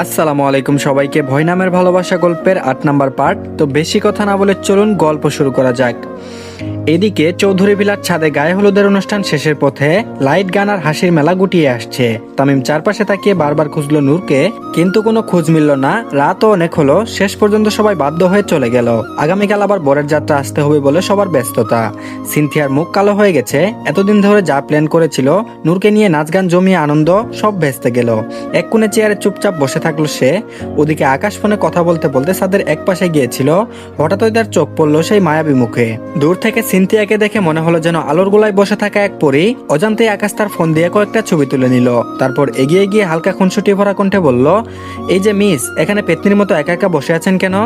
আসসালামু আলাইকুম সবাইকে ভয় নামের ভালোবাসা গল্পের আট নাম্বার পার্ট। তো বেশি কথা না বলে চলুন গল্প শুরু করা যাক। এদিকে চৌধুরী ভিলার ছাদে গায়ে হলুদের অনুষ্ঠান শেষের পথে লাইট গান আর হাসির মেলা গুটিয়ে আসছে। তামিম চারপাশে তাকিয়ে বারবার খুঁজলো নূরকে, কিন্তু কোনো খোঁজ মিলল না। রাতও অনেক হলো, শেষ পর্যন্ত সবাই বাধ্য হয়ে চলে গেল। আগামীকাল আবার বরের যাত্রা আসতে হবে বলে সবার ব্যস্ততা। সিনথিয়ার মুখ কালো হয়ে গেছে। এতদিন ধরে যা প্ল্যান করেছিল, নূরকে নিয়ে নাচ গান জমিয়ে আনন্দ, সব ভেস্তে গেল। এক কোণে চেয়ারে চুপচাপ বসে থাকল সে। ওদিকে আকাশ ফোনে কথা বলতে বলতে সাদের এক পাশে গিয়েছিল হঠাৎই তার চোখ পড়ল সেই মায়াবী মুখে। দূর থেকে সিনথিয়াকে দেখে মনে হলো যেন আলোর গোলায় বসে থাকা এক পরি অজান্তেই আকাশ তার ফোন দিয়ে কয়েকটা ছবি তুলে নিল। তারপর এগিয়ে গিয়ে হালকা খুনসুটি ভরা কণ্ঠে বলল, এই যে মিস, এখানে পেতনির মতো একা একা বসে আছেন কেন?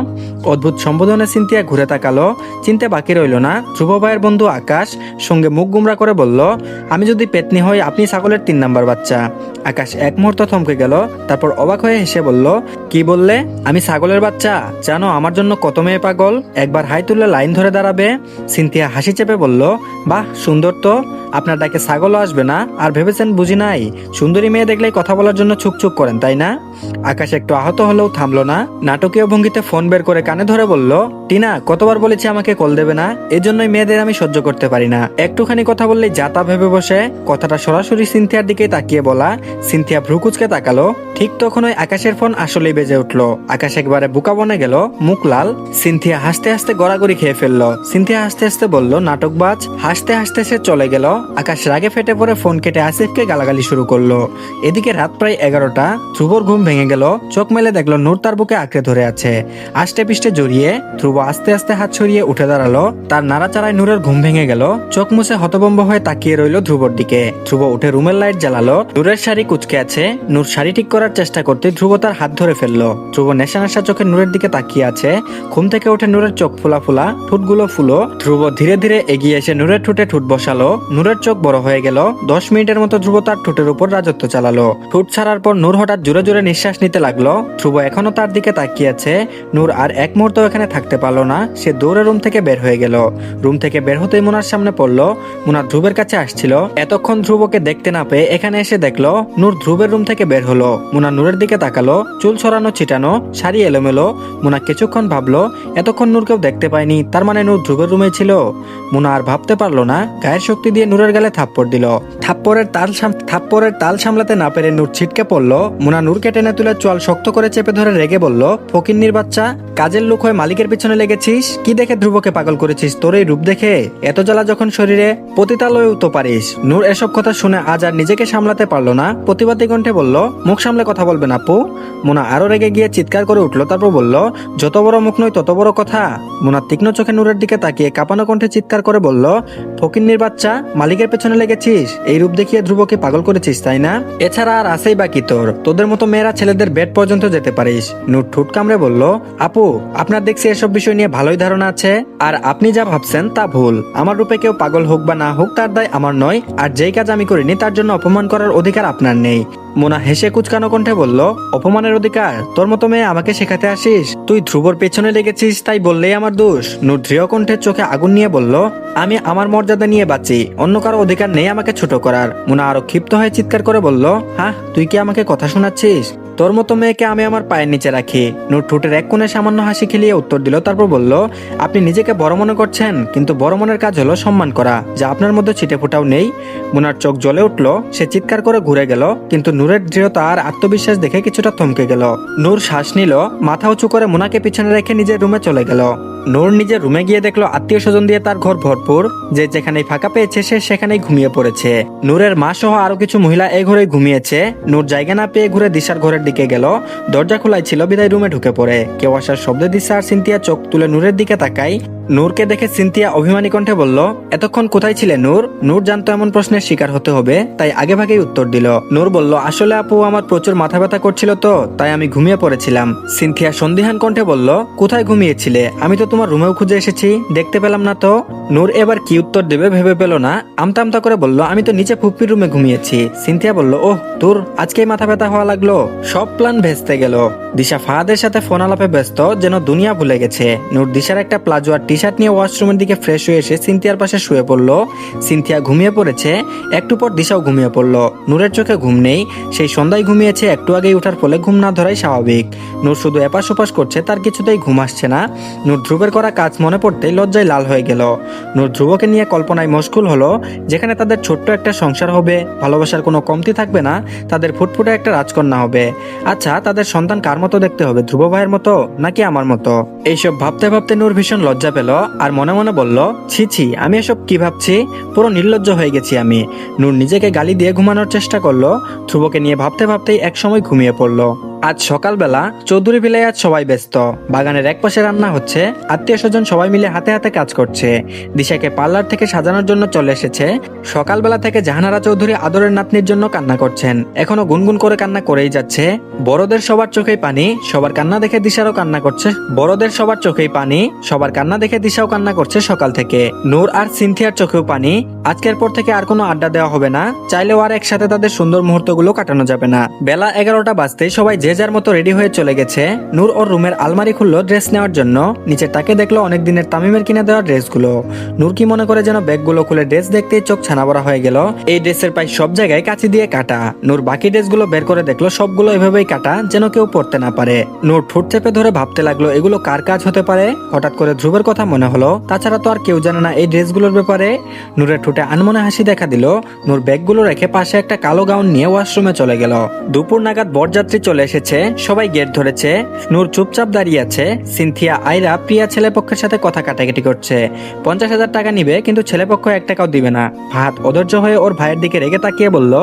অদ্ভুত সম্বোধনে সিনথিয়া ঘুরে তাকালো, চিনতে বাকি রইল না। ধ্রুব ভাইয়ের বন্ধু আকাশ সঙ্গে মুখ গুমরা করে বলল, আমি যদি পেতনি হই, আপনি ছাগলের তিন নাম্বার বাচ্চা। আকাশ এক মুহূর্ত থমকে গেল, তারপর অবাক হয়ে হেসে বলল, কি বললে? আমি ছাগলের বাচ্চা। জানো, আমার জন্য কত মেয়ে পাগল। একবার হাই তুলে লাইন ধরে দাঁড়াবে। সিনথিয়া হাসি চেপে বলল, বাহ, সুন্দর তো। আপনার ডাকে ছাগলও আসবে না? আর ভেবেছেন বুঝি নাই? সুন্দরী মেয়ে দেখলেই কথা বলার জন্য ছুকছুক করেন, তাই না? আকাশ একটু আহত হলেও থামলো না। নাটকীয় ভঙ্গিতে ফোন বের করে কানে ধরে বলল, টিনা, কতবার বলেছি আমাকে কল দেবে না? এজন্যই মেয়েদের আমি সহ্য করতে পারি না। একটুখানি কথা বললেই যাতা ভেবে বসে। কথাটা সরাসরি সিনথিয়ার দিকে তাকিয়ে বলা। সিনথিয়া ভ্রুকুচকে তাকালো। ঠিক তখনই আকাশের ফোন আসলেই বেজে উঠল। আকাশ একবারে বুকা বনে গেল, মুখ লাল। সিনথিয়া হাসতে হাসতে গড়াগড়ি খেয়ে ফেলল। সিনথিয়া হাসতে হাসতে বলল, নাটকবাজ, হাসতে হাসতে সে চলে গেল। আকাশ রাগে ফেটে পড়ে ফোন কেটে আসিফকে গালাগালি শুরু করল। এদিকে রাত প্রায় এগারোটা, ধ্রুবর ঘুম ভেঙে গেল, চোখ মেলে দেখল নূর তার বুকে আঁকড়ে ধরে আছে। আষ্টে পিষ্টে জড়িয়ে ধ্রুব আস্তে আস্তে হাত ছড়িয়ে উঠে দাঁড়াল, তার নাড়াচাড়ায় নূরের ঘুম ভেঙে গেল, চোখ মুছে হতবম্ব হয়ে তাকিয়ে রইল ধ্রুবর দিকে। ধ্রুব উঠে রুমের লাইট জ্বালালো, নূরের শাড়ি কুচকে আছে, নূর শাড়ি ঠিক করার চেষ্টা করতে ধ্রুব তার হাত ধরে ফেলল। ধ্রুব নেশা নেশা চোখে নূরের দিকে তাকিয়ে আছে, ঘুম থেকে উঠে নূরের চোখ ফুলা ফুলা, ঠোঁটগুলো ফুলো, ধ্রুব ধীরে ধীরে এগিয়ে এসে নূরের ঠোঁটে ঠোঁট বসালো নূরের চোখ বড় হয়ে গেল। দশ মিনিটের মতো ধ্রুব তার ঠোঁটের উপর রাজত্ব চালালো। ঠোঁট ছাড়ার পর নূর হঠাৎ জোরে জোরে নিঃশ্বাস নিতে লাগল। ধ্রুব এখনও তার দিকে তাকিয়ে আছে। নূর আর এক মুহূর্ত এখানে থাকতে পারল না। সে দৌড়ে রুম থেকে বের হয়ে গেল। রুম থেকে বের হতেই মুনার সামনে পড়ল। মুনা ধ্রুবের কাছে আসছিল। এতক্ষণ ধ্রুবকে দেখতে না পেয়ে এখানে এসে দেখল, নূর ধ্রুবের রুম থেকে বের হলো। মুনা নূরের দিকে তাকালো, চুল ছড়ানো ছিটানো, শাড়ি এলোমেলো। মুনা কিছুক্ষণ ভাবলো, এতক্ষণ নূরকেও দেখতে পায়নি তার মানে নূর ধ্রুবের রুমে ছিল। মুনা আর ভাবতে পারল না, গায়ের শক্তি দিয়ে নূরের গালে থাপ্পড় দিল। থাপ্পড়ের তাল থাপ্পড়ের তাল সামলাতে না পেরে নূর ছিটকে পড়ল। মুনা নূরকে টেনে তুলে চোয়াল শক্ত করে চেপে ধরে রেগে বলল, ফকিন্নির বাচ্চা, কাজের লোক হয়ে মালিকের পিছনে লেগেছিস? কি দেখে ধ্রুবকে পাগল করেছিস? তোর এই রূপ দেখে এত জ্বালা যখন শরীরে, পতিতালয়েও তো পারিস। নূর এসব কথা শুনে আজ আর নিজেকে সামলাতে পারল না। প্রতিবাদী কণ্ঠে বলল, মুখ সামলে কথা বলবেন আপু। মুনা আরও রেগে গিয়ে চিৎকার করে উঠল, তারপর বলল, যত বড় মুখ নয় তত বড় কথা। মুনা তীক্ষ্ণ চোখে নূরের দিকে তাকিয়ে কাঁপানো কণ্ঠে চিৎকার করে বলল, ফকিন্নির বাচ্চা মালিকের পেছনে লেগেছিস? এই রূপ দেখিয়ে ধ্রুবকে পাগল করেছিস, তাই না? এছাড়া আর আছেই বাকি তোর। তোদের মতো মেয়েরা ছেলেদের বেড পর্যন্ত যেতে পারিস। নুট ঠুট কামড়ে বলল, আপু, আপনার দেখছি এসব বিষয় নিয়ে ভালোই ধারণা আছে। আর আপনি যা ভাবছেন তা ভুল। আমার রূপে কেউ পাগল হোক বা না হোক, তার দায় আমার নয়। আর যেই কাজ আমি করিনি, তার জন্য অপমান করার অধিকার আপনার নেই। মোনা হেসে কুচকানো কণ্ঠে বলল, অপমানের অধিকার, তোর মতো মেয়ে আমাকে শেখাতে আসিস? তুই ধ্রুবর পেছনে লেগেছিস, তাই বললেই আমার দোষ। নূর দৃঢ় কণ্ঠের চোখে আগুন নিয়ে বলল, আমি আমার মর্যাদা নিয়ে বাঁচি, অন্য কারও অধিকার নেই আমাকে ছোট করার। মোনা আরও ক্ষিপ্ত হয়ে চিৎকার করে বলল হ্যাঁ তুই কি আমাকে কথা শোনাচ্ছিস? তোর মতো মেয়েকে আমি আমার পায়ের নিচে রাখি। নূর ঠোঁটের এক কোণে সামান্য হাসি খেলিয়ে উত্তর দিল, তারপর বলল, আপনি নিজেকে বড় মনে করছেন, কিন্তু বড় মনের কাজ হলো সম্মান করা, যা আপনার মধ্যে ছিটে ফোটাও নেই। মুনার চোখ জ্বলে উঠল, সে চিৎকার করে ঘুরে গেল, কিন্তু নূরের দৃঢ়তা আর আত্মবিশ্বাস দেখে কিছুটা থমকে গেল। নূর শ্বাস নিল, মাথা উঁচু করে মুনাকে পিছনে রেখে নিজের রুমে চলে গেল। নূর নিজের রুমে গিয়ে দেখল আত্মীয় স্বজন দিয়ে তার ঘর ভরপুর, যে যেখানেই ফাঁকা পেয়েছে সে সেখানেই ঘুমিয়ে পড়েছে। নূরের মা সহ আরও কিছু মহিলা এ ঘরে ঘুমিয়েছে। নূর জায়গা না পেয়ে ঘুরে দিশার ঘরের দিকে গেল। দরজা খোলাই ছিল, বিদায় রুমে ঢুকে পড়ে। কেউ আসার শব্দে দিশা আর সিনতিয়া চোখ তুলে নূরের দিকে তাকাই নূরকে দেখে সিনথিয়া অভিমানী কণ্ঠে বলল, এতক্ষণ কোথায় ছিলে, নূর? নূর জানতো এমন প্রশ্নের শিকার হতে হবে, তাই আগে ভাগেই উত্তর দিল। নূর বলল, আসলে আপু, আমার প্রচুর মাথা ব্যথা করছিল তো, তাই আমি ঘুমিয়ে পড়েছিলাম। সিনথিয়া সন্দিহান কণ্ঠে বলল, কোথায় ঘুমিয়েছিলে? আমি তো তোমার রুমেও খুঁজে এসেছি, দেখতে পেলাম না তো। নূর এবার কি উত্তর দেবে ভেবে পেল না আমতা আমতা করে বলল, আমি তো নিচে ফুপ্পির রুমে ঘুমিয়েছি। সিনথিয়া বলল, ওহ, তোর আজকেই মাথা ব্যথা হওয়া লাগল? সব প্ল্যান ভেস্তে গেল। দিশা ফাহাদের সাথে ফোন আলাপে ব্যস্ত, যেন দুনিয়া ভুলে গেছে। নূর দিশার একটা প্লাজো আর টি টি শার্ট নিয়ে ওয়াশরুমের দিকে ফ্রেশ হয়ে এসে সিনথিয়ার পাশে শুয়ে পড়ল। সিনথিয়া ঘুমিয়ে পড়েছে, একটু পর দিশাও ঘুমিয়ে পড়ল। নূরের চোখে ঘুম নেই, সেই সন্ধ্যায় ঘুমিয়েছে, একটু আগেই ওঠার ফলে ঘুম না ধরাই স্বাভাবিক। নূর শুধু এপাশ ওপাশ করছে, তার কিছুতেই ঘুম আসছে না। নূর ধ্রুবের করা কাজ মনে পড়তেই লজ্জায় লাল হয়ে গেল। নূর ধ্রুবকে নিয়ে কল্পনায় মশগুল হলো, যেখানে তাদের ছোট্ট একটা সংসার হবে, ভালোবাসার কোনো কমতি থাকবে না, তাদের ফুটফুটে একটা রাজকন্যা হবে। আচ্ছা তাদের সন্তান কার মতো দেখতে হবে, ধ্রুব ভাইয়ের মতো নাকি আমার মতো? এইসব ভাবতে ভাবতে নূর ভীষণ লজ্জা পেল। আর মনে মনে বলল, ছি ছি, আমি এসব কি ভাবছি? পুরো নির্লজ্জ হয়ে গেছি আমি। নূর নিজেকে গালি দিয়ে ঘুমানোর চেষ্টা করল। ধ্রুবকে নিয়ে ভাবতে, ভাবতেই একসময় ঘুমিয়ে পড়ল। আজ সকালবেলা চৌধুরী ভিলায় আজ সবাই ব্যস্ত। বাগানের এক পাশে রান্না হচ্ছে, আত্মীয় স্বজন সবাই মিলে হাতে হাতে কাজ করছে। দিশাকে পার্লার থেকে সাজানোর জন্য চলে এসেছে। সকালবেলা থেকে জাহানারা চৌধুরী আদরের নাতনির জন্য কান্না করছেন। এখনও গুনগুন করে কান্না করেই যাচ্ছে। বড়দের সবার চোখেই পানি, সবার কান্না দেখে দিশারও কান্না করছে। বড়দের সবার চোখেই পানি, সবার কান্না দেখে দিশাও কান্না করছে সকাল থেকে। নূর আর সিনথিয়ার চোখেও পানি। আজকের পর থেকে আর কোনো আড্ডা দেওয়া হবে না। চাইলেও আর একসাথে তাদের সুন্দর মুহূর্তগুলো কাটানো যাবে না। বেলা এগারোটা বাজতেই সবাই যে যার মতো রেডি হয়ে চলে গেছে। নূর ওর রুমের আলমারি খুললো ড্রেস নেওয়ার জন্য। নিচে তাকে দেখল অনেক দিনের তামিমের কিনে দেওয়া ড্রেসগুলো। নূর কি মনে করে যেন ব্যাগগুলো খুলে ড্রেস দেখতেই চোখ ছানা বড়া হয়ে গেল। এই ড্রেসের প্রায় সব জায়গায় কাঁচি দিয়ে কাটা। নূর বাকি ড্রেসগুলো বের করে দেখল সবগুলো এভাবেই কাটা যেন কেউ পড়তে না পারে। নূর ঠোঁট চেপে ধরে ভাবতে লাগল, এগুলো কার কাজ হতে পারে? হঠাৎ করে ধ্রুবের কথা মনে হলো। তাছাড়া তো আর কেউ জানে না এই ড্রেসগুলোর ব্যাপারে। নূরের ঠোঁটে আনমনে হাসি দেখা দিল। নূর ব্যাগগুলো রেখে পাশে একটা কালো গাউন নিয়ে ওয়াশরুমে চলে গেল। দুপুর নাগাদ বরযাত্রী চলে এসেছে। সবাই গেট ধরেছে। নূর চুপচাপ দাঁড়িয়ে আছে। সিনথিয়া, আয়রা, প্রিয়া ছেলেপক্ষের সাথে কথা কাটাকাটি করছে। পঞ্চাশ হাজার টাকা নিবে, কিন্তু ছেলেপক্ষ এক টাকাও দিবে না। ফাহাদ অধৈর্য হয়ে ওর ভাইয়ের দিকে রেগে তাকিয়ে বলল,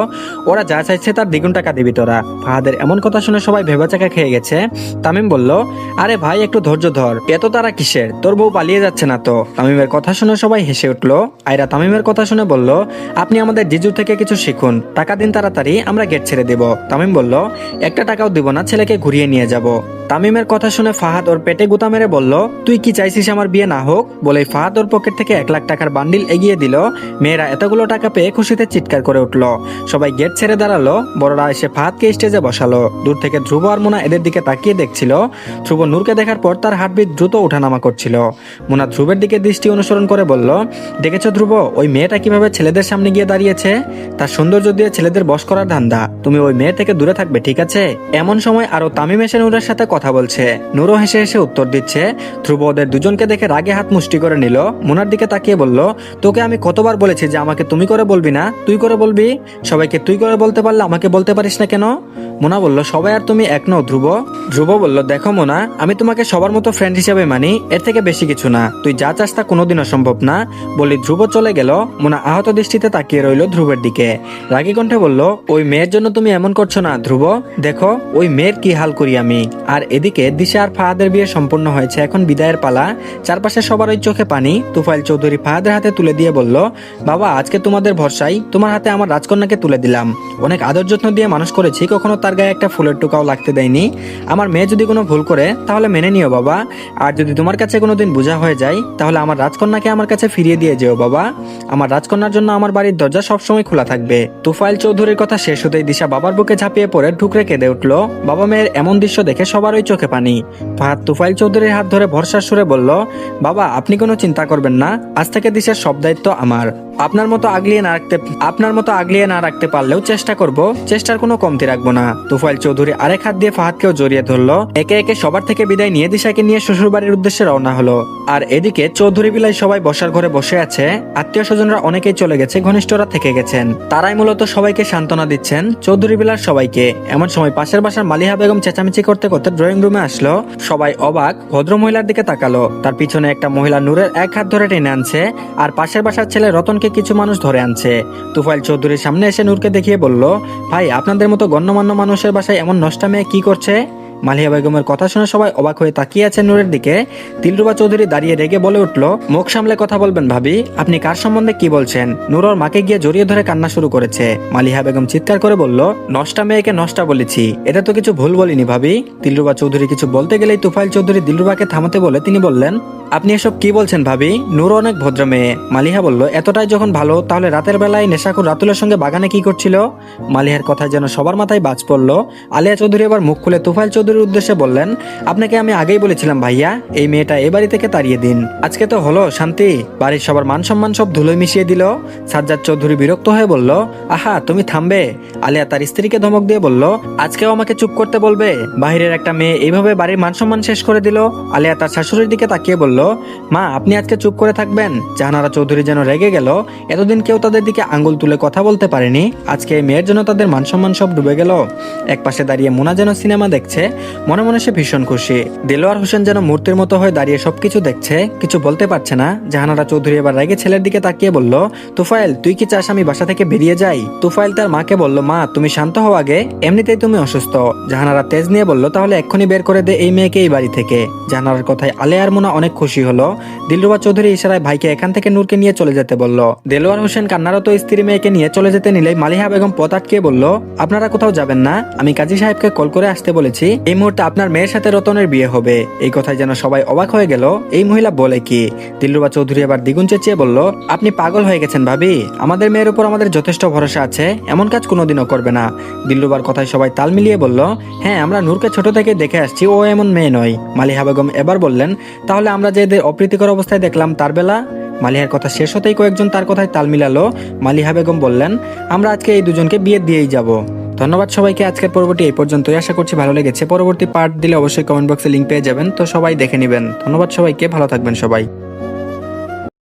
ওরা যা চাইছে তার দ্বিগুণ টাকা দিবি তোরা। ফাহাদের এমন কথা শুনে সবাই ভেবাচাকা খেয়ে গেছে। তামিম বলল, আরে ভাই, একটু ধৈর্য ধর। এত তারা কিসের? তোর বউ পালিয়ে যাচ্ছে না তো? তামিমের কথা শুনে সবাই হেসে উঠল। আয়রা তামিমের কথা শুনে বলল, আপনি আমাদের জিজু থেকে কিছু শিখুন। টাকা দিন তাড়াতাড়ি, আমরা গেট ছেড়ে দেব। তামিম বলল, একটা টাকাও দিব না, ছেলেকে ঘুরিয়ে নিয়ে যাব। তামিমের কথা শুনে ফাহাদ ওর পেটে গুতা মেরে বলল, তুই কি চাইছিস আমার বিয়ে না হোক? বলে ফাহাদ ওর পকেট থেকে এক লাখ টাকার বান্ডিল এগিয়ে দিল। মেয়েরা এতগুলো টাকা পেয়ে খুশিতে চিৎকার করে উঠল। সবাই গেট ছেড়ে দাঁড়াল। বড়রা এসে ফাহাদকে স্টেজে বসালো। দূর থেকে ধ্রুব আর মোনা এদের দিকে তাকিয়ে দেখছিল। ধ্রুব নূরকে দেখার পর তার হার্টবিট দ্রুত ওঠানামা করছিল। মোনা ধ্রুবের দিকে দৃষ্টি অনুসরণ করে বলল, দেখেছ ধ্রুব, ওই মেয়েটা কীভাবে ছেলেদের সামনে গিয়ে দাঁড়িয়েছে? তার সৌন্দর্য দিয়ে ছেলেদের বস করার ধান্দা। তুমি ওই মেয়ে থেকে দূরে থাকবে, ঠিক আছে? এমন সময় আরও তামিম এসে নূরের সাথে কথা বলছে। নূরও হেসে হেসে উত্তর দিচ্ছে, ধ্রুব ওদের দুজনকে দেখে রাগে হাত মুষ্টি করে নিল। মোনার দিকে তাকিয়ে বলল, তোকে আমি কতবার বলেছি যে আমাকে তুমি করে বলবি না? তুই করে বলবি? সবাইকে তুই করে বলতে পারলে আমাকে বলতে পারিস না কেন? মোনা বলল, সবাই আর তুমি এক নও, ধ্রুব। ধ্রুব বলল, দেখো মোনা, আমি তোমাকে সবার মতো ফ্রেন্ড হিসেবে মানি, এর থেকে বেশি কিছু না। তুই যা চাস তা কোনোদিনও সম্ভব না। বলি, ধ্রুব চলে গেল? মোনা আহত দৃষ্টিতে তাকিয়ে রইল ধ্রুবের দিকে। রাগী কণ্ঠে বলল, ওই মেয়ের জন্য তুমি এমন করছ না, ধ্রুব। দেখো, ওই মেয়ের কি হাল করি আমি? আর এদিকে দিশা আর ফাহাদের বিয়ে সম্পূর্ণ হয়েছে, এখন বিদায়ের পালা। চারপাশে সবার ওই চোখে পানি। তুফাইল চৌধুরী ফাহাদের হাতে তুলে দিয়ে বলল, বাবা, আজকে তোমাদের ভরসাই। তোমার হাতে আমার রাজকন্যাকে তুলে দিলাম। অনেক আদর যত্ন দিয়ে মানুষ করেছি, কখনো তার গায়ে একটা ফুলের টুকাও লাগতে দেয়নি। আমার মেয়ে যদি কোনো ভুল করে, তাহলে মেনে নিও বাবা। আর যদি তোমার কাছে কোনোদিন বোঝা হয়ে যায়, তাহলে আমার রাজকন্যাকে আমার কাছে ফিরিয়ে দিয়ে যেও বাবা। আমার রাজকন্যার জন্য আমার বাড়ির দরজা সবসময় খোলা থাকবে। তুফাইল চৌধুরীর কথা শেষ হতেই দিশা বাবার বুকে ঝাঁপিয়ে পড়ে, ঠুকরে কেঁদে উঠল। বাবা মেয়ের এমন দৃশ্য দেখে সবারই চোখে পানি। ফাহাদ তুফাইল চৌধুরীর হাত ধরে ভরসার সুরে বলল, বাবা, আপনি কোনো চিন্তা করবেন না। আজ থেকে দেশের সব দায়িত্ব আমার। আপনার মতো আগলিয়ে না রাখতে আপনার মতো আগলিয়ে না রাখতে পারলেও চেষ্টা করব। চেষ্টার কোনো কমতি রাখব না। তুফাইল চৌধুরী আরেক হাত দিয়ে ফাহাদকেও জড়িয়ে ধরলো। একে একে সবার থেকে বিদায় নিয়ে দিশাকে নিয়ে শ্বশুর বাড়ির উদ্দেশ্যে রওনা হলো। আর এদিকে চৌধুরী বিলাই সবাই বসার ঘরে বসে আছে। আত্মীয় স্বজনরা অনেকেই চলে গেছে, ঘনিষ্ঠরা থেকে গেছেন। তারাই মূলত সবাইকে সান্ত্বনা দিচ্ছেন চৌধুরী বিলার সবাইকে। এমন সময় পাশের বাসার মালিহা বেগম চেঁচামেচি করতে করতে ড্রয়িং রুমে আসলো। সবাই অবাক ভদ্র মহিলার দিকে তাকালো। তার পিছনে একটা মহিলা নূরের এক হাত ধরে টেনে আনছে। আর পাশের বাসার ছেলে রতনকে কিছু মানুষ ধরে আনছে। তুফাইল চৌধুরীর সামনে এসে নূরকে দেখিয়ে বলল, ভাই, আপনাদের মতো গণ্যমান্য মানুষের বাসায় এমন নষ্টা মেয়ে কি করছে? মালিয়া বেগমের কথা শুনে সবাই অবাক হয়ে তাকিয়ে আছে নূরের দিকে। তিলরুবা চৌধুরী দাঁড়িয়ে রেগে বলে উঠল, মুখ সামলে কথা বলবেন ভাবি, আপনি কার সম্বন্ধে কি বলছেন? নূর ওর মাকে গিয়ে জড়িয়ে ধরে কান্না শুরু করেছে। মালিহা বেগম চিৎকার করে বলল, নষ্টা মেয়েকে নষ্টা বলেছি, এটা তো কিছু ভুল বলিনি ভাবি। দিলরুবা চৌধুরী কিছু বলতে গেলেই তুফাইল চৌধুরী দিলরুবাকে থামাতে বলে তিনি বললেন, আপনি এসব কি বলছেন ভাবি? নূর অনেক ভদ্র মেয়ে। মালিহা বলল, এতটাই যখন ভালো, তাহলে রাতের বেলায় নেশাকুর রাতুলের সঙ্গে বাগানে কি করছিল? মালিহার কথা যেন সবার মাথায় বাজ পড়ল, আলিয়া চৌধুরী এবার মুখ খুলে তুফাইল চৌধুরী চৌধুরীর উদ্দেশ্যে বললেন, আপনাকে আমি আগেই বলেছিলাম ভাইয়া, এই মেয়েটা এ বাড়ি থেকে তাড়িয়ে দিন। আজকে তো হলো, শান্তি। বাড়ির সবার মান সম্মান সব ধুলোয় মিশিয়ে দিল। সাজ্জাদ চৌধুরী বিরক্ত হয়ে বলল, আহা, তুমি থামবে। আলিয়া তার স্ত্রীকে ধমক দিয়ে বলল, আজকেও আমাকে চুপ করতে বলবে। বাহিরের একটা মেয়ে এইভাবে বাড়ির মান সম্মান শেষ করে দিল। আলিয়া তার শাশুড়ির দিকে তাকিয়ে বলল, মা, আপনি আজকে চুপ করে থাকবেন। জাহানারা চৌধুরী যেন রেগে গেল। এতদিন কেউ তাদের দিকে আঙ্গুল তুলে কথা বলতে পারেনি। আজকে এই মেয়ের জন্য তাদের মান সম্মান সব ডুবে গেল। এক পাশে দাঁড়িয়ে মোনা যেন সিনেমা দেখছে মনে মনে সে ভীষণ খুশি। দেলোয়ার হোসেন যেন মূর্তির মতো হয়ে দাঁড়িয়ে সবকিছু দেখছে, কিছু বলতে পারছে না। জাহানারা চৌধুরী এবার রেগে ছেলের দিকে তাকিয়ে বলল তুফাইল তুই কি চাস আমি বাসা থেকে বেরিয়ে যাই? তুফাইল তার মাকে বলল, মা, তুমি শান্ত হও আগে, এমনিতেই তুমি অসুস্থ। জাহানারা তেজ নিয়ে বলল, তাহলে এক্ষুনি বের করে দে এই মেয়েকে এই বাড়ি থেকে। জাহানারার কথায় আলেয়ার মোনা অনেক খুশি হলো। দিলরুবা চৌধুরী ইশারায় ভাইকে এখান থেকে নূরকে নিয়ে চলে যেতে বলল। দেলোয়ার হোসেন কান্নারত স্ত্রী মেয়েকে নিয়ে চলে যেতে নিলে মালিহা বেগম পথ আটকে বলল, আপনারা কোথাও যাবেন না, আমি কাজী সাহেবকে কল করে আসতে বলেছি এই মুহূর্তে আপনার মেয়ের সাথে রতনের বিয়ে হবে। এই কথায় যেন সবাই অবাক হয়ে গেল, এই মহিলা বলে কি? দিলরুবা চৌধুরী আবার দ্বিগুণ চেঁচিয়ে বলল, আপনি পাগল হয়ে গেছেন ভাবি। আমাদের মেয়ের উপর আমাদের যথেষ্ট ভরসা আছে, এমন কাজ কোনোদিনও করবে না। দিলরুবার কথায় সবাই তাল মিলিয়ে বলল হ্যাঁ আমরা নূরকে ছোট থেকে দেখে আসছি, ও এমন মেয়ে নয়। মালিহা বেগম এবার বললেন, তাহলে আমরা যে এদের অপ্রীতিকর অবস্থায় দেখলাম, তার বেলা? মালিহার কথা শেষ হতেই কয়েকজন তার কথায় তাল মিলালো। মালিহা বেগম বললেন, আমরা আজকে এই দুজনকে বিয়ে দিয়েই যাব। ধন্যবাদ সবাইকে, আজকের পর্বটি এই পর্যন্তই। আশা করছি ভালো লেগেছে। পরবর্তী পার্ট দিলে অবশ্যই কমেন্ট বক্সে লিঙ্ক পেয়ে যাবেন। তো সবাই দেখে নেবেন। ধন্যবাদ সবাইকে, ভালো থাকবেন সবাই।